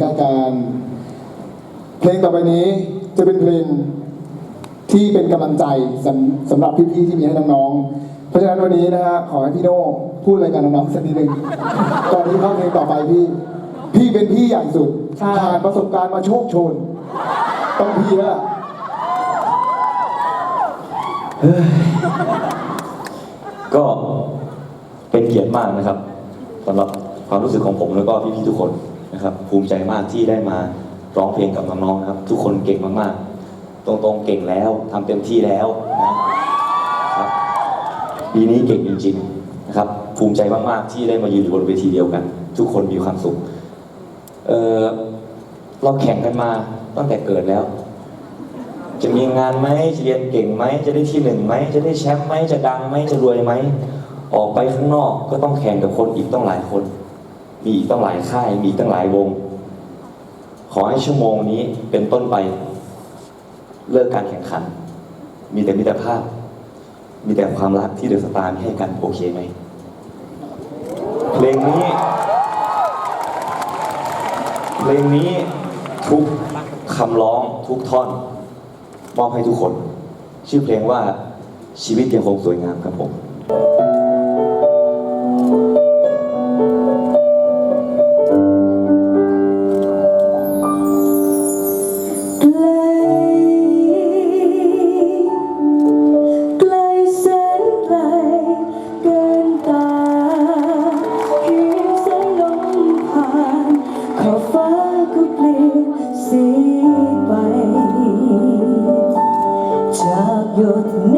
ใกล้กันเพลงต่อไปนี้จะเป็นเพลงที่เป็นกำลังใจสำสำหรับพี่ๆที่มีให้น้องๆ เพราะฉะนั้นวันนี้นะฮะขอให้พี่โน่พูดอะไรกับน้องๆสักนิดหนึ่งก่อนที่เข้าเพลงต่อไปพี่ พี่เป็นพี่ใหญ่สุดใช่ผ่านประสบการณ์มาโชคโชน ต้องพี่แล้วล่ะก็เป็นเกียรติมากนะครับสำหรับความรู้สึกของผมแล้วก็พี่ๆทุกคน นะครับ ภูมิใจมากที่ได้มาร้องเพลงกับน้องๆนะครับ ทุกคนเก่งมากๆ ตรงๆเก่งแล้วทำเต็มที่แล้วนะครับปีนี้เก่งจริงๆนะครับ ภูมิใจมากๆที่ได้มายืนอยู่บนเวทีเดียวกัน ทุกคนมีความสุขเออเราแข่งกันมาตั้งแต่เกิดแล้ว จะมีงานไหมจะเรียนเก่งไหมจะได้ที่หนึ่งไหมจะได้แชมป์ไหมจะดังไหมจะรวยไหมออกไปข้างนอกก็ต้องแข่งกับคนอีกต้องหลายคน มีอีกต้องหลายค่าย มีอีกต้องหลายวง ขอให้ชั่วโมงนี้เป็นต้นไป เลิกการแข่งขัน มีแต่มิตรภาพ มีแต่ความรักที่เดอะสตาร์มีให้กันโอเคไหมเพลงนี้ เพลงนี้ทุกคำร้องทุกท่อน มอบให้ทุกคน ชื่อเพลงว่าชีวิตยังคงสวยงามครับผม หยดน้